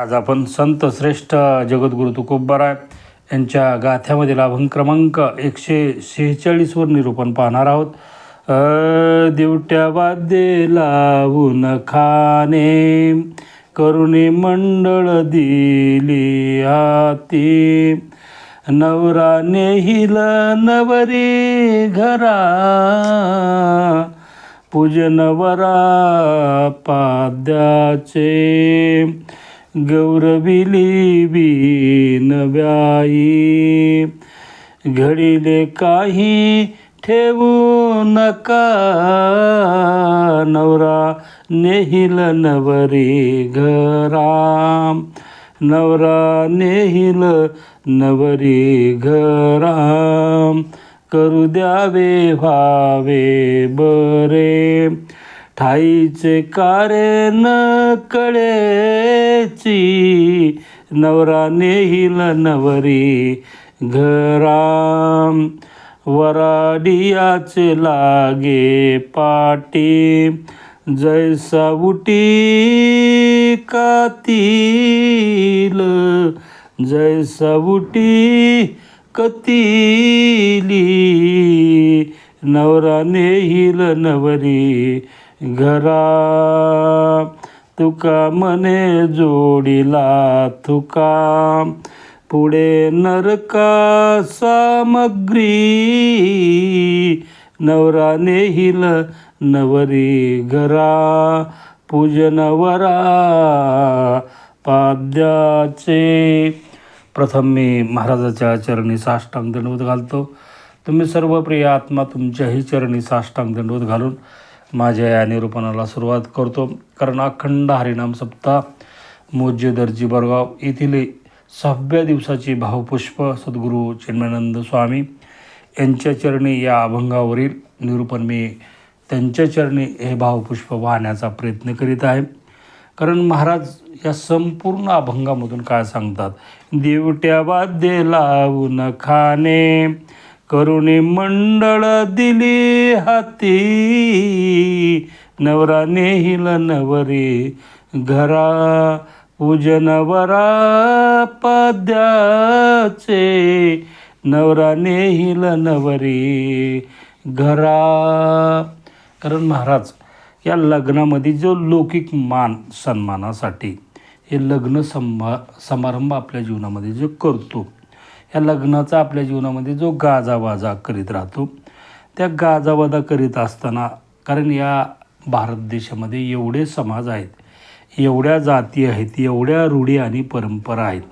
आज आपण संत श्रेष्ठ जगद्गुरु तुकोबाराय यांच्या गाथ्यामधील अभंग क्रमांक एकशे शेहेचाळीसवर निरूपण पाहणार आहोत. अ, दिवट्या वाद्ये लावून खाने करुणी मंडळ दिली आती नवरा नेहिल नवरी घरा पूजन वरा पाद्याचे गौरविली बी व्याई घडीले काही ठेवू नका. नवरा नेहिल नवरी घरा. नवरा नेहिल नवरी घरा. करू द्यावे व्हावे बरे. ठाईचे कारे न कळेची नवरा नेहिल नवरी घराम. वराडियाचे लागे पाटी जैसा उटी कातील जैसा उटी कतिली. नवरा नेहिल नवरी घरा तुका मने जोडीला तुका पुढे नरका सामग्री नवरा नेहिल नवरी घरा. पूजनवरा पाद्याचे. प्रथम मी महाराजाच्या चरणी साष्टांग दंडवत घालतो. तुम्ही सर्व प्रिय आत्मा तुमच्याही चरणी साष्टांग दंडवत घालून माझ्या या निरूपणाला सुरुवात करतो. कारण अखंड हरिनाम सप्ताह मोज्य दर्जी बरगाव येथील सहाव्या दिवसाची भावपुष्प सद्गुरू चिन्मानंद स्वामी यांच्या चरणी या अभंगावरील निरूपण मी त्यांच्या चरणी हे भावपुष्प वाहण्याचा प्रयत्न करीत आहे. कारण महाराज या संपूर्ण अभंगामधून काय सांगतात? देवट्या वाद्ये लावून खाणे करुणे मंडळ दिली हाती. नवरा नेहिल नवरी घरा पूजनवरा पद्याचे. नवरा नेहिल नवरी घरा कारण महाराज या लग्नामध्ये जो लौकिक मान सन्मानासाठी हे लग्न संभा समारंभ आपल्या जीवनामध्ये जो करतो या लग्नाचा आपल्या जीवनामध्ये जो गाजावाजा करीत राहतो त्या गाजावाजा करीत असताना कारण या भारत देशामध्ये एवढे समाज आहेत एवढ्या जाती आहेत एवढ्या रूढी आणि परंपरा आहेत.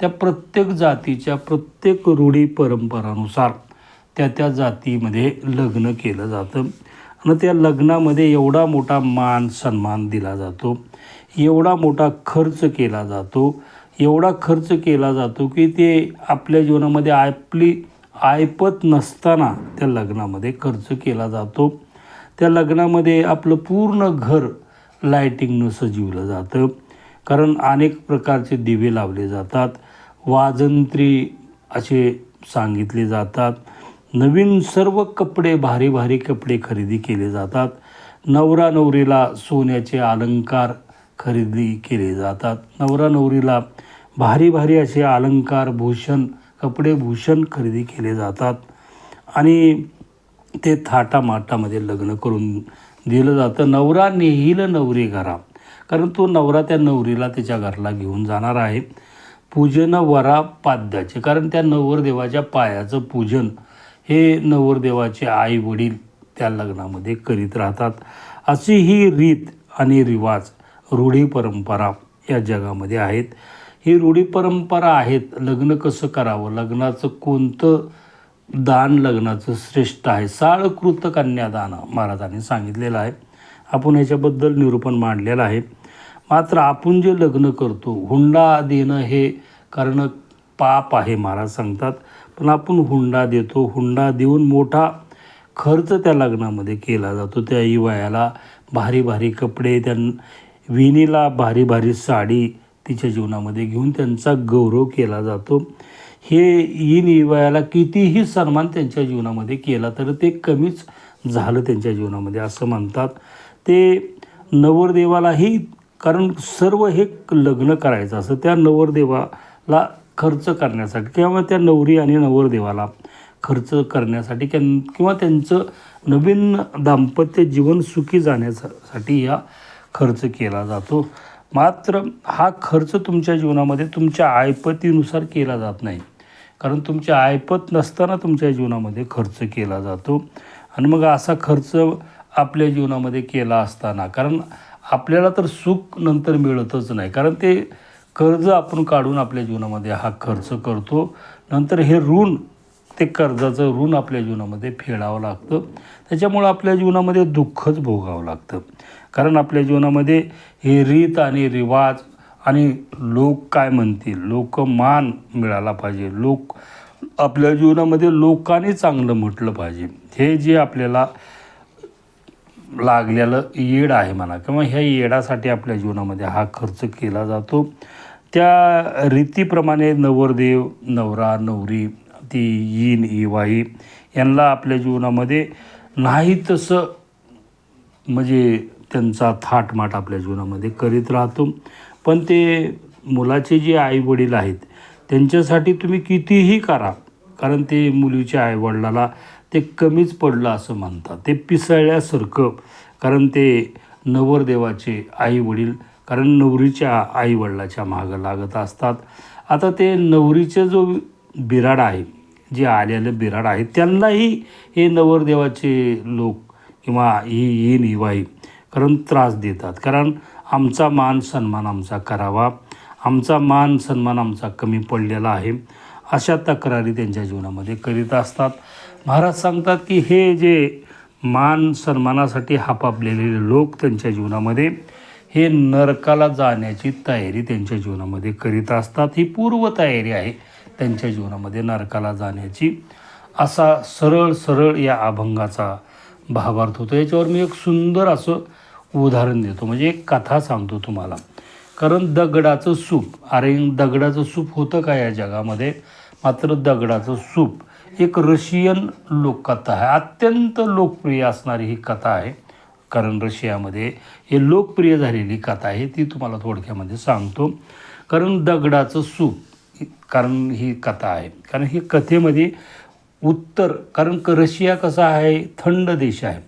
त्या प्रत्येक जातीच्या प्रत्येक रूढी परंपरानुसार त्या त्या जातीमध्ये लग्न केलं जातं. आणि त्या लग्नामध्ये एवढा मोठा मान सन्मान दिला जातो एवढा मोठा खर्च केला जातो एवढा खर्च केला जातो की ते आपल्या जीवनामध्ये आपली ऐपत नसताना त्या लग्नामध्ये खर्च केला जातो. त्या लग्नामध्ये आपलं पूर्ण घर लायटिंगनं सजीवलं जातं. कारण अनेक प्रकारचे दिवे लावले जातात. वाजंत्री असे सांगितले जातात. नवीन सर्व कपडे भारी भारी कपडे खरेदी केले जातात. नवरा नवरीला सोन्याचे अलंकार खरेदी केले जातात. नवरा नवरीला भारी भारी असे अलंकार भूषण कपडे भूषण खरेदी केले जातात. आणि ते थाटामाटामध्ये लग्न करून दिलं जातं. नवरा नेहिल नवरी घरा. कारण तो नवरा त्या नवरीला त्याच्या घरला घेऊन जाणार आहे. पूजन वरा पाद्याचे. कारण त्या नवरदेवाच्या पायाचं पूजन हे नवरदेवाचे आई वडील त्या लग्नामध्ये करीत राहतात. अशी ही रीत आणि रिवाज रूढी परंपरा या जगामध्ये आहेत. ही रूढी परंपरा आहेत लग्न कसं करावं? लग्नाचं कोणतं दान लग्नाचं श्रेष्ठ आहे? साळकृत कन्यादान महाराजांनी सांगितलेलं आहे. आपण ह्याच्याबद्दल निरूपण मांडलेलं आहे. मात्र आपण जे लग्न करतो हुंडा देणं हे कारण पाप आहे महाराज सांगतात. पण आपण हुंडा देतो. हुंडा देऊन मोठा खर्च त्या लग्नामध्ये केला जातो. त्या युवायाला भारी भारी कपडे त्या विणीला भारी भारी साडी तिच्या जीवनामध्ये घेऊन त्यांचा गौरव केला जातो. हे इन इवयाला कितीही सन्मान त्यांच्या जीवनामध्ये केला तर ते कमीच झालं त्यांच्या जीवनामध्ये असं म्हणतात. ते नवरदेवालाही कारण सर्व हे लग्न करायचं असं त्या नवरदेवाला खर्च करण्यासाठी किंवा त्या नवरी आणि नवरदेवाला खर्च करण्यासाठी किंवा त्यांचं नवीन दाम्पत्य जीवन सुखी जाण्यासाठी या खर्च केला जातो. मात्र हा खर्च तुमच्या जीवनामध्ये तुमच्या आयपतीनुसार केला जात नाही. कारण तुमच्या आयपत नसताना तुमच्या जीवनामध्ये खर्च केला जातो. आणि मग असा खर्च आपल्या जीवनामध्ये केला असताना कारण आपल्याला तर सुख नंतर मिळतच नाही. कारण ते कर्ज आपण काढून आपल्या जीवनामध्ये हा खर्च करतो. नंतर हे ऋण ते कर्जाचं ऋण आपल्या जीवनामध्ये फेडावं लागतं. त्याच्यामुळं आपल्या जीवनामध्ये दुःखच भोगावं लागतं. कारण आपल्या जीवनामध्ये हे रीत आणि रिवाज आणि लोक काय म्हणतील? लोक मान मिळाला पाहिजे. लोक आपल्या जीवनामध्ये लोकांनी चांगलं म्हटलं पाहिजे. हे जे आपल्याला लागलेलं येड आहे म्हणा किंवा ह्या येडासाठी आपल्या जीवनामध्ये हा खर्च केला जातो. त्या रीतीप्रमाणे नवरदेव नवरा नवरी ती यीन इवाई यांना आपल्या जीवनामध्ये नाही तसं म्हणजे त्यांचा थाटमाट आपल्या जीवनामध्ये करीत राहतो. पण ते मुलाचे जे आई वडील आहेत त्यांच्यासाठी तुम्ही कितीही करा कारण ते मुलीच्या आईवडिलाला ते कमीच पडलं असं म्हणतात. ते पिसळल्यासारखं कारण ते नवरदेवाचे आई वडील कारण नवरीच्या आईवडिलाच्या मागं लागत असतात. आता ते नवरीचे जो बिराड आहे जे आलेलं बिराड आहे त्यांनाही हे नवरदेवाचे लोक किंवा ही ही निवाई कारण त्रास देतात. कारण आमचा मान सन्मान आमचा करावा. आमचा मान सन्मान आमचा कमी पडलेला आहे. अशा तक्रारी त्यांच्या जीवनामध्ये करीत असतात. महाराज सांगतात की हे जे मान सन्मानासाठी हापापलेले लोक त्यांच्या जीवनामध्ये हे नरकाला जाण्याची तयारी त्यांच्या जीवनामध्ये करीत असतात. ही पूर्वतयारी आहे त्यांच्या जीवनामध्ये नरकाला जाण्याची. असा सरळ सरळ या अभंगाचा भावार्थ होतो. याच्यावर मी एक सुंदर असं उदाहरण देतो. म्हणजे एक कथा सांगतो तुम्हाला. कारण दगडाचं सूप अरे दगडाचं सूप होतं का या जगामध्ये? मात्र दगडाचं सूप एक रशियन लोककथा आहे. अत्यंत लोकप्रिय असणारी ही कथा आहे. कारण रशियामध्ये हे लोकप्रिय झालेली कथा आहे ती तुम्हाला थोडक्यामध्ये सांगतो. कारण दगडाचं सूप कारण ही कथा आहे. कारण ही कथेमध्ये उत्तर कारण क रशिया कसा आहे? थंड देश आहे.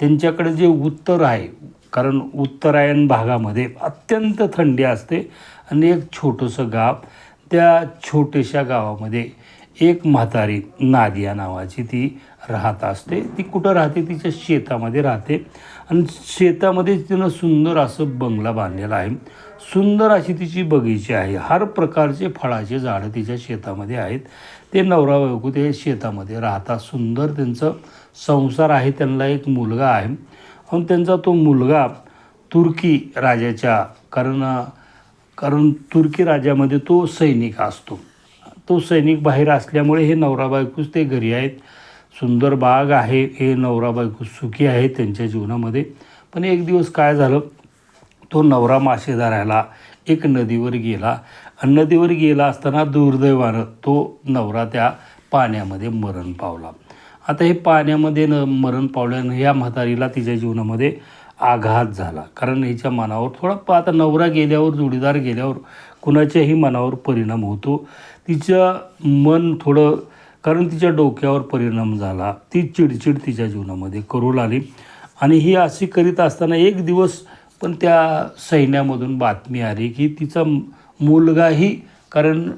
त्यांच्याकडे जे उत्तर आहे कारण उत्तरायण भागामध्ये अत्यंत थंडी असते आणि एक छोटंसं गाव त्या छोट्याशा गावामध्ये एक म्हातारी नादिया नावाची ती राहत असते. ती कुठं राहते? तिच्या शेतामध्ये राहते. आणि शेतामध्ये तिनं सुंदर असं बंगला बांधलेला आहे. सुंदर अशी तिची बगीची आहे. हर प्रकारचे फळाचे झाडं तिच्या शेतामध्ये आहेत. ते नवरा बायको ते शेतामध्ये राहतात. सुंदर त्यांचं संसार आहे. त्यांना एक मुलगा आहे. म्हणून त्यांचा तो मुलगा तुर्की राजाच्या कारण कारण तुर्की राजामध्ये तो सैनिक असतो. तो सैनिक बाहेर असल्यामुळे हे नवरा बायकोच ते घरी आहेत. सुंदर बाग आहे हे नवरा बायको सुखी आहे त्यांच्या जीवनामध्ये. पण एक दिवस काय झालं तो नवरा मासे धरायला एक नदीवर गेला. आणि नदीवर गेला असताना दुर्दैवानं तो नवरा त्या पाण्यामध्ये मरण पावला. आता हे पाण्यामध्ये न मरण पावल्यानं या म्हातारीला तिच्या जीवनामध्ये आघात झाला. कारण हिच्या मनावर थोडा प- आता नवरा गेल्यावर जोडीदार गेल्यावर कुणाच्याही मनावर परिणाम होतो. तिचं मन थोडं कारण तिच्या डोक्यावर परिणाम झाला. ती चिडचिड तिच्या जीवनामध्ये करू लागली. आणि ही अशी करीत असताना एक दिवस पण त्या सैन्यामधून बातमी आली की तिचा मुलगाही कारण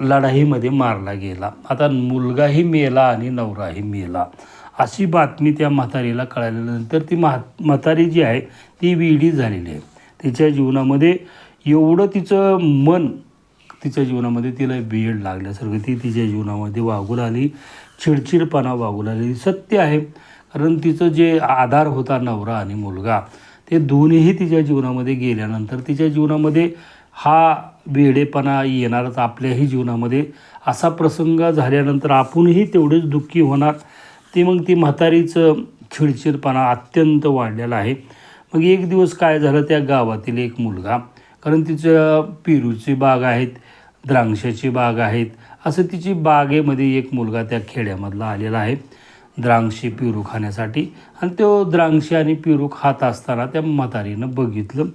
लढाईमध्ये मारला गेला. आता मुलगाही मेला आणि नवराही मेला. अशी बातमी त्या म्हातारीला कळाल्यानंतर ती म्हा म्हातारी जी आहे ती विडी झालेली आहे. तिच्या जीवनामध्ये एवढं तिचं मन तिच्या जीवनामध्ये तिला बीएड लागल्यासारखं ती तिच्या जीवनामध्ये वागू लागली. चिडचिडपणा वागू लागली. सत्य आहे. कारण तिचं जे आधार होता नवरा आणि मुलगा ते दोन्हीही तिच्या जीवनामध्ये गेल्यानंतर तिच्या जीवनामध्ये हा वेडेपणा येणारच आपल्याही जीवनामध्ये. असा प्रसंग झाल्यानंतर आपणही तेवढेच दुःखी होणार. ते मग ती म्हातारीचं चिडचिडपणा अत्यंत वाढलेला आहे. मग एक दिवस काय झालं त्या गावातील एक मुलगा कारण तिचं पेरूची बाग आहेत द्राक्षाची बाग आहेत असं तिची बागेमध्ये एक मुलगा त्या खेड्यामधला आलेला आहे. द्रांक्षी पेरू खाण्यासाठी. आणि तो द्रांक्षी आणि पेरू खात असताना त्या म्हातारीनं बघितलं.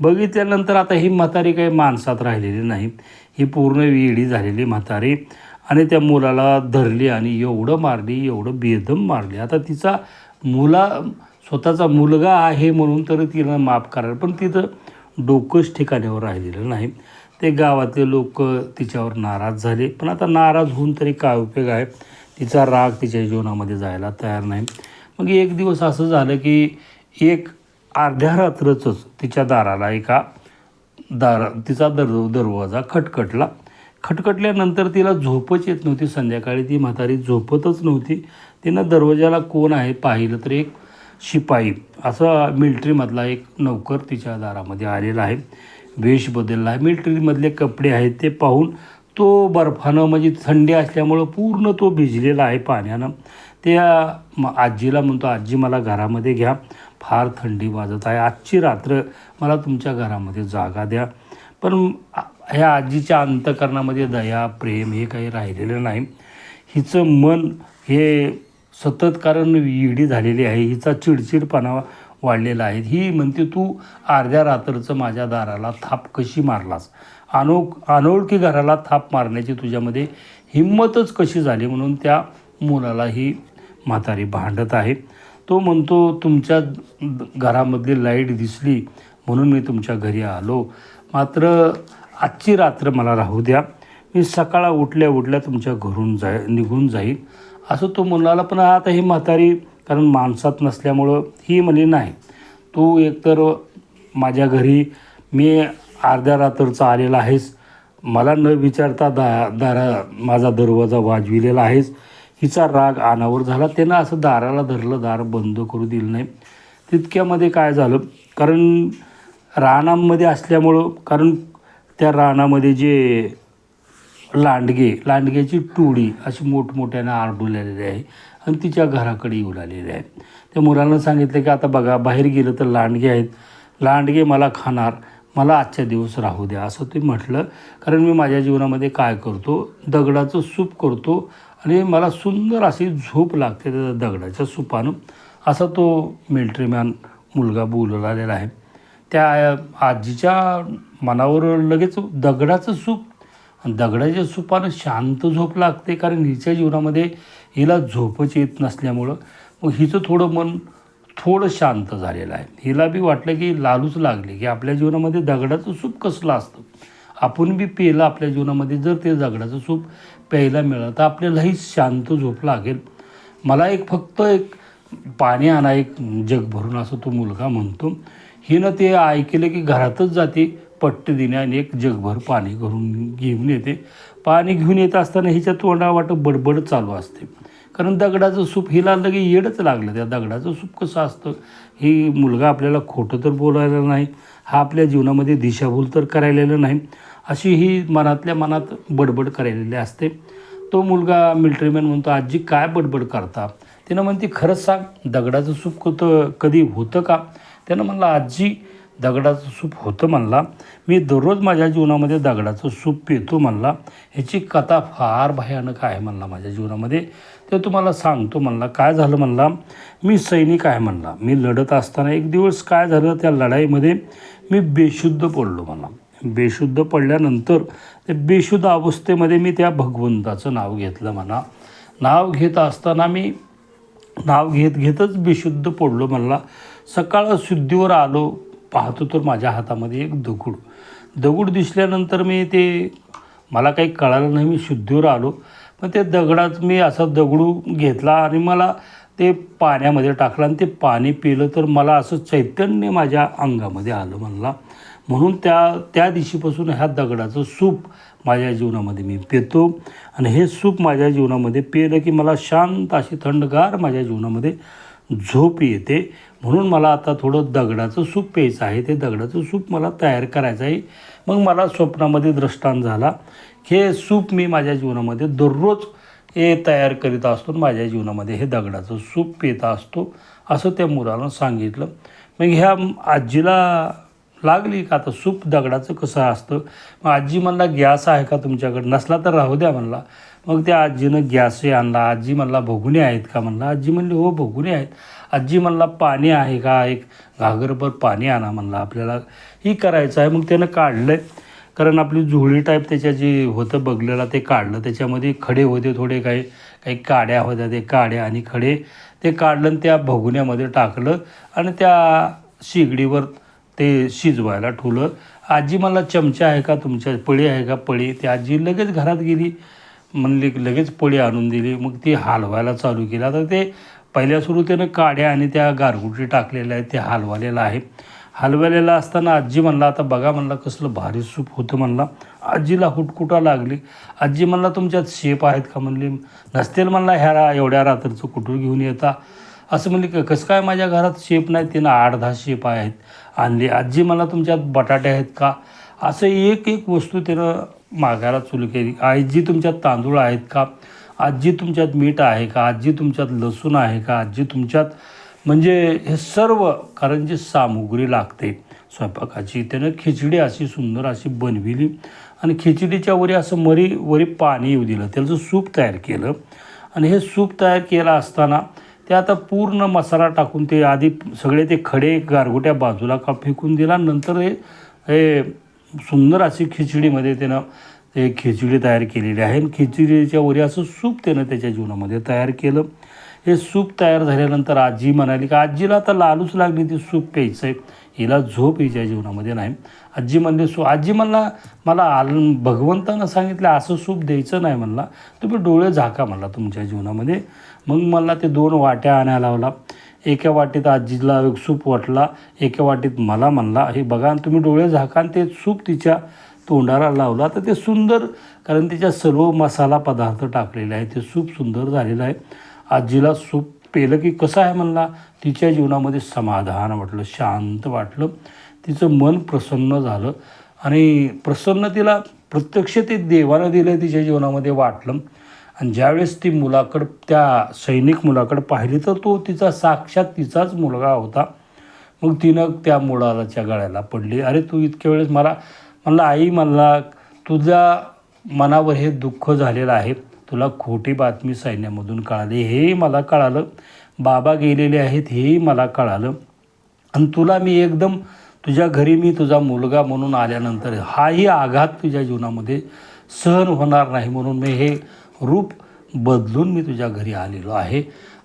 बघितल्यानंतर आता ही म्हातारी काही माणसात राहिलेली नाही. ही पूर्ण वेडी झालेली म्हातारी. आणि त्या मुलाला धरली आणि एवढं मारली एवढं बेदम मारली. आता तिचा मुला स्वतःचा मुलगा आहे म्हणून तर तिला माफ करायला पण तिथं डोकंच ठिकाण्यावर राहिलेलं नाही. ते गावातले लोक तिच्यावर नाराज झाले. पण आता नाराज होऊन तरी काय उपयोग आहे? तिचा राग तिच्या जीवनामध्ये जायला तयार नाही. मग एक दिवस असं झालं की एक अर्ध्या रात्रचंच तिच्या दाराला एका दारा तिचा दर दरवाजा खटखटला. खटखटल्यानंतर तिला झोपच येत नव्हती. संध्याकाळी ती म्हातारी झोपतच नव्हती. तिनं दरवाजाला कोण आहे पाहिलं तर एक शिपाई असा मिल्ट्रीमधला एक नौकर तिच्या दारामध्ये आलेला आहे. वेश बदलला आहे मिल्ट्रीमधले कपडे आहेत ते पाहून तो बर्फानं म्हणजे थंडी असल्यामुळं पूर्ण तो भिजलेला आहे पाण्यानं. त्या म आजीला म्हणतो आजी मला घरामध्ये घ्या. फार थंडी वाजत आहे. आजची रात्र मला तुमच्या घरामध्ये जागा द्या. पण ह्या आजीच्या अंतकरणामध्ये दया प्रेम हे काही राहिलेलं नाही. हिचं मन हे सतत कारण इडी झालेली आहे. हिचा चिडचिडपणा वाढलेला आहे. ही म्हणते तू अर्ध्या रात्रचं माझ्या दाराला थाप कशी मारलास? अनोख अनोळखी घराला थाप मारण्याची तुझ्यामध्ये हिंमतच कशी झाली म्हणून त्या मुलाला ही म्हातारी भांडत आहे. तो म्हणतो तुमच्या घरामधली लाइट दिसली म्हणून मी तुमच्या घरी आलो. मात्र आजची रात्र मला राहू द्या. मी सकाळ उठल्या उठल्या तुमच्या घरून जाय निघून जाईल असं तो मुलाला पण आता ही म्हातारी कारण माणसात नसल्यामुळं ही म्हणे नाही. तू एकतर माझ्या घरी मी अर्ध्या रात्रचा आलेला आहेस. मला न विचारता दा दारा माझा दरवाजा वाजविलेला आहेस. हिचा राग अनावर झाला. त्यानं असं दाराला धरलं दार बंद करू दिलं नाही. तितक्यामध्ये काय झालं? कारण रानामध्ये असल्यामुळं कारण त्या रानामध्ये जे लांडगे लांडग्याची टोळी अशी मोठमोठ्यानं आरडुलेली आहे आणि तिच्या घराकडे येऊ लागलेली आहे त्या मुलांना सांगितलं की आता बघा बाहेर गेलं तर लांडगे आहेत. लांडगे मला खाणार. मला आजच्या दिवस राहू द्या असं ते म्हटलं. कारण मी माझ्या जीवनामध्ये काय करतो? दगडाचं सूप करतो आणि मला सुंदर अशी झोप लागते त्या दगडाच्या सुपानं. असा तो मिल्ट्रीमॅन मुलगा बोललेला आहे. त्या आजीच्या मनावर लगेच दगडाचं सूप आणि दगडाच्या सुपानं शांत झोप लागते. कारण हिच्या जीवनामध्ये हिला झोपच येत नसल्यामुळं. मग हिचं थोडं मन थोडं शांत झालेलं आहे. हिला बी वाटलं की लालूच लागली की आपल्या जीवनामध्ये दगडाचं सूप कसलं असतं? आपण बी पेलं आपल्या जीवनामध्ये जर ते दगडाचं सूप प्यायला मिळालं तर आपल्यालाही शांत झोप लागेल. मला एक फक्त एक पाणी आणा एक जग भरून असं तो मुलगा म्हणतो. हिनं ते ऐकलं की घरातच जाते पट्ट देणे आणि एक जगभर पाणी घरून घेऊन येते. पाणी घेऊन येत असताना हिच्या तोंडावाट बडबड चालू असते. कारण दगडाचं सूप हिला लगे येडच लागलं. त्या दगडाचं सूप कसं असतं? ही मुलगा आपल्याला खोटं तर बोलायला नाही हा आपल्या जीवनामध्ये दिशाभूल तर करायलेलं नाही अशी ही मनातल्या मनात बडबड करायलेली असते. तो मुलगा मिल्ट्रीमॅन म्हणतो आजी काय बडबड करता? तिनं म्हणते खरंच सांग दगडाचं सूप होतं कधी होतं का? त्यानं म्हणलं आजी दगडाचं सूप होतं म्हणला. मी दररोज माझ्या जीवनामध्ये दगडाचं सूप पितो म्हणला. ह्याची कथा फार भयानक आहे म्हणला माझ्या जीवनामध्ये. ते तुम्हाला सांगतो म्हणला काय झालं? म्हणला मी सैनिक आहे म्हणला. मी लढत असताना एक दिवस काय झालं त्या लढाईमध्ये मी बेशुद्ध पडलो म्हणला. बेशुद्ध पडल्यानंतर ते बेशुद्ध अवस्थेमध्ये मी त्या भगवंताचं नाव घेतलं म्हणा. नाव घेत असताना मी नाव घेत घेतच बेशुद्ध पडलो म्हणला. सकाळ शुद्धीवर आलो पाहतो तर माझ्या हातामध्ये एक दगड. दगड दिसल्यानंतर मी ते मला काही कळालं नाही मी शुद्धीवर आलो. पण ते दगडात मी असा दगडू घेतला आणि मला ते पाण्यामध्ये टाकलं आणि ते पाणी पिलं तर मला असं चैतन्य माझ्या अंगामध्ये आलं म्हणला. म्हणून त्या त्या दिवशीपासून ह्या दगडाचं सूप माझ्या जीवनामध्ये मी पितो. आणि हे सूप माझ्या जीवनामध्ये पिलं की मला शांत अशी थंडगार माझ्या जीवनामध्ये झोप येते. म्हणून मला आता थोडं दगडाचं सूप प्यायचं आहे. ते दगडाचं सूप मला तयार करायचं आहे. मग मला स्वप्नामध्ये दृष्टांत झाला. हे सूप मी माझ्या जीवनामध्ये दररोज हे तयार करीत असतो आणि माझ्या जीवनामध्ये हे दगडाचं सूप पित असतो असं त्या मुलानं सांगितलं. मग ह्या आजीला लागली का? आता सूप दगडाचं कसं असतं? मग आजी म्हणला गॅस आहे का तुमच्याकडे? नसला तर राहू द्या म्हणला. मग त्या आजीनं गॅसही आणला. आजी म्हणला भोगुणे आहेत का? म्हणला. आजी म्हणली हो भोगुणे आहेत. आजी म्हणला पाणी आहे का? एक घागरभर पाणी आणा म्हणला आपल्याला. ही करायचं आहे. मग त्यानं काढलं आहे कारण आपली झुळी टाईप त्याच्या जे होतं बघलेला ते काढलं. त्याच्यामध्ये खडे होते थोडे काही काही काड्या होत्या ते काड्या आणि खडे ते काढलं आणि त्या भगुन्यामध्ये टाकलं आणि त्या शिगडीवर ते शिजवायला ठेवलं. आजी मला चमचा आहे का तुमच्या? पळी आहे का पळी? ती आजी लगेच घरात गेली. म्हणली लगेच पळी आणून दिली. मग ती हलवायला चालू केली. आता ते पहिल्या सुरू त्यानं काड्या आणि त्या गारगुटी टाकलेल्या आहेत ते हलवालेलं आहे. हलवलेला असताना आजी म्हणला आता बघा म्हणला कसलं भारी सूप होतं म्हणला. आजीला हुटकुटा लागली. आजी म्हणला तुमच्यात शेप आहेत का? म्हणली नसतील म्हणला ह्या रा- एवढ्या रात्रीचं कुठून घेऊन येता? असं म्हणले "क- कसं काय माझ्या घरात शेप नाही? तिनं आठ दहा शेप आहेत. आणली आजी मला तुमच्यात बटाटे आहेत का? असं एक एक वस्तू त्यानं मागायला सुरू केली. आजी तुमच्यात तांदूळ आहेत का? आजी तुमच्यात मीठ आहे का? आजी तुमच्यात लसूण आहे का? आजी तुमच्यात म्हणजे हे सर्व कारण जी सामुग्री लागते स्वयंपाकाची त्यानं खिचडी अशी सुंदर अशी बनविली आणि खिचडीच्या वरी असं मरी वरी पाणी येऊ दिलं. त्याचं सूप तयार केलं आणि हे सूप तयार केलं असताना ते आता पूर्ण मसाला टाकून ते आधी सगळे ते खडे गारगोट्या बाजूला का फेकून दिला. नंतर हे हे सुंदर अशी खिचडीमध्ये त्यानं ते खिचडी तयार केलेली आहे आणि खिचडीच्या वरी असं सूप त्यानं त्याच्या जीवनामध्ये तयार केलं. हे सूप तयार झाल्यानंतर आजी म्हणाली का आजीला आता लालूच लागली ती सूप प्यायचं आहे हिला झोप हिच्या जीवनामध्ये नाही? आजी म्हणली सू आजी म्हणला मला आल भगवंतानं सांगितलं असं सूप द्यायचं नाही म्हणला. तुम्ही डोळे झाका म्हणला तुमच्या जीवनामध्ये. मग मला ते दोन वाट्या आणायला लावला. एका वाटीत आजीला एक सूप वाटला एका वाटीत मला म्हणला हे बघा आणि तुम्ही डोळे झाका आणि ते सूप तिच्या तोंडाला लावला. तर ते सुंदर कारण तिच्या सर्व मसाला पदार्थ टाकलेले आहे ते सूप सुंदर झालेलं आहे. आजीला सूप पेलं की कसं आहे म्हणला? तिच्या जीवनामध्ये समाधान वाटलं शांत वाटलं. तिचं मन प्रसन्न झालं. आणि प्रसन्न तिला प्रत्यक्ष ते देवानं दिलं तिच्या जीवनामध्ये वाटलं. आणि ज्यावेळेस ती मुलाकडं त्या सैनिक मुलाकडं पाहिली तर तो तिचा साक्षात तिचाच मुलगा होता. मग तिनं त्या मुलाच्या गळ्याला पडली. अरे तू इतक्या वेळेस मला म्हणलं आई म्हणला तुझ्या मनावर हे दुःख झालेलं आहे. तुला खोटी बातमी सैन्यामधून कळाली हेही मला कळालं. बाबा गेलेले आहेत हेही मला कळालं. आणि तुला मी एकदम तुझ्या घरी मी तुझा मुलगा म्हणून आल्यानंतर हाही आघात तुझ्या जीवनामध्ये सहन होणार नाही म्हणून मी हे रूप बदलून मी तुझ्या घरी आलेलो आहे.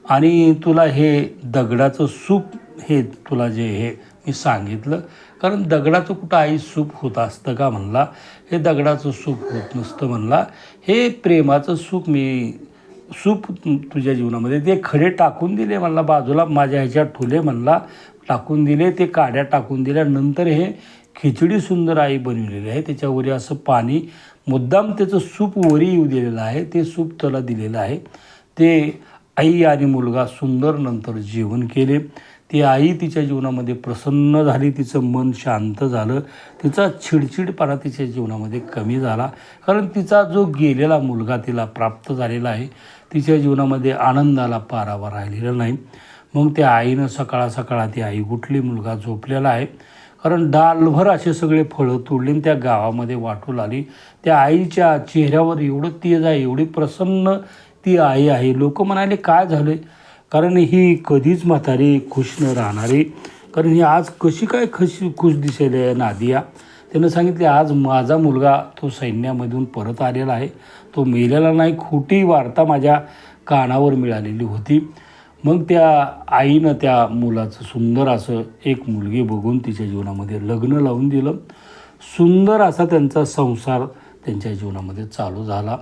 आणि तुला हे दगडाचं सूप हे तुला जे हे मी सांगितलं कारण दगडाचं कुठं आई सूप होत असतं का म्हणला? हे दगडाचं सूप होत नसतं म्हणला. हे प्रेमाचं सुख मी सूप तुझ्या जीवनामध्ये. ते खडे टाकून दिले म्हणला बाजूला माझ्या ह्याच्यात ठुले म्हणला टाकून दिले ते काड्या टाकून दिल्यानंतर हे खिचडी सुंदर आई बनवलेली आहे. त्याच्यावरी असं पाणी मुद्दाम त्याचं सूप वरी येऊ दिलेलं आहे. ते सूप त्याला दिलेलं आहे. ते आई आणि मुलगा सुंदर नंतर जेवण केले. ती आई तिच्या जीवनामध्ये प्रसन्न झाली तिचं मन शांत झालं तिचा चिडचिडपणा तिच्या जीवनामध्ये कमी झाला. कारण तिचा जो गेलेला मुलगा तिला प्राप्त झालेला आहे तिच्या जीवनामध्ये आनंदाला पारावा राहिलेला नाही. मग त्या आईनं सकाळ सकाळ ती आई उठली मुलगा झोपलेला आहे. कारण डालभर असे सगळे फळं तोडली आणि त्या गावामध्ये वाटू लागली. त्या आईच्या चेहऱ्यावर एवढं तेज आहे एवढी प्रसन्न ती आई आहे. लोक म्हणाले काय झालं कारण ही कधीच म्हातारी खुश न राहणारी कारण ही आज कशी काय खशी खुश दिसेल आहे नादिया? त्यानं सांगितले आज माझा मुलगा तो सैन्यामधून परत आलेला आहे. तो मेलेला नाही खोटी वार्ता माझ्या कानावर मिळालेली होती. मग त्या आईनं त्या मुलाचं सुंदर असं एक मुलगी बघून तिच्या जीवनामध्ये लग्न लावून दिलं. सुंदर असा त्यांचा संसार त्यांच्या जीवनामध्ये चालू झाला.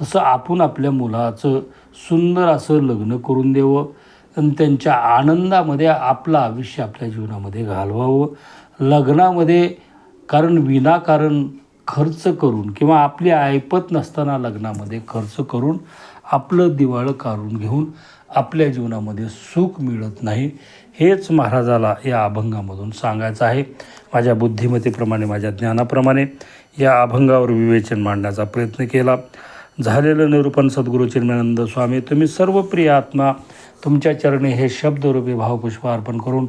तसं आपण आपल्या मुलाचं सुंदर असं लग्न करून द्यावं आणि त्यांच्या आनंदामध्ये आपलं आयुष्य आपल्या जीवनामध्ये घालवावं. लग्नामध्ये कारण विनाकारण खर्च करून किंवा आपली ऐपत नसताना लग्नामध्ये खर्च करून आपलं दिवाळं काढून घेऊन आपल्या जीवनामध्ये सुख मिळत नाही. हेच महाराजाला या अभंगामधून सांगायचं आहे. माझ्या बुद्धिमत्तेप्रमाणे माझ्या ज्ञानाप्रमाणे या अभंगावर विवेचन मांडण्याचा प्रयत्न केला. झालेलं निरूपण सद्गुरू चिन्मयानंद स्वामी तुम्ही सर्व प्रिय आत्मा तुमच्या चरणी हे शब्दरूपी भावपुष्प अर्पण करून